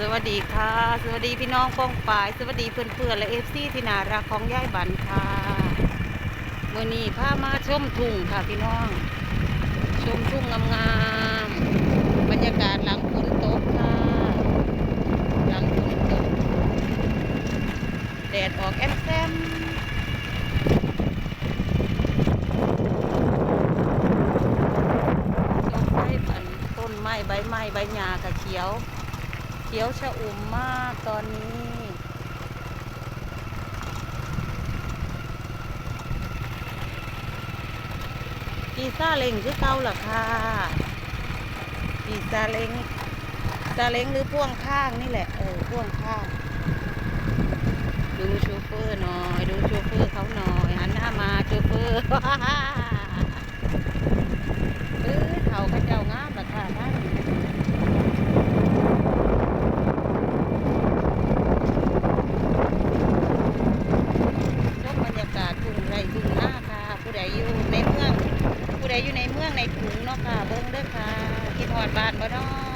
สวัสดีค่ะ สวัสดีพี่น้องป้องปาย สวัสดีเพื่อนๆและเอฟซีที่น่ารักของย่ายบันค่ะเมื่อนี้พามาชมทุ่งค่ะพี่น้อง ชมทุ่งงามๆบรรยากาศหลังฝนตกค่ะ หลังฝนตก แดดออกแอมแซมต้นไม้ปันต้นไม้ใบไม้ใบหญ้ากะเขียว เขียวชะอุ่มมากตอนนี้ กีซาเล้งคือเก่าหรอค่ะกีซาเล้งซาเล้งหรือพ่วงข้างนี่แหละ เออ พ่วงข้าง ดูโชเฟอร์หน่อย ดูโชเฟอร์เขาหน่อย หันหน้ามาโชเฟอร์ เออเขาเขาเจ้างามเหรอค่ะท่าน ชมบรรยากาศทุ่งไรทุ่งหน้าค่ะ ผู้ใดอยู่ในเมือง ผู้ใดอยู่ในเมืองในถุงเนาะค่ะ เบิ้งเด้อค่ะคิดหอดบ้านบ่เนาะ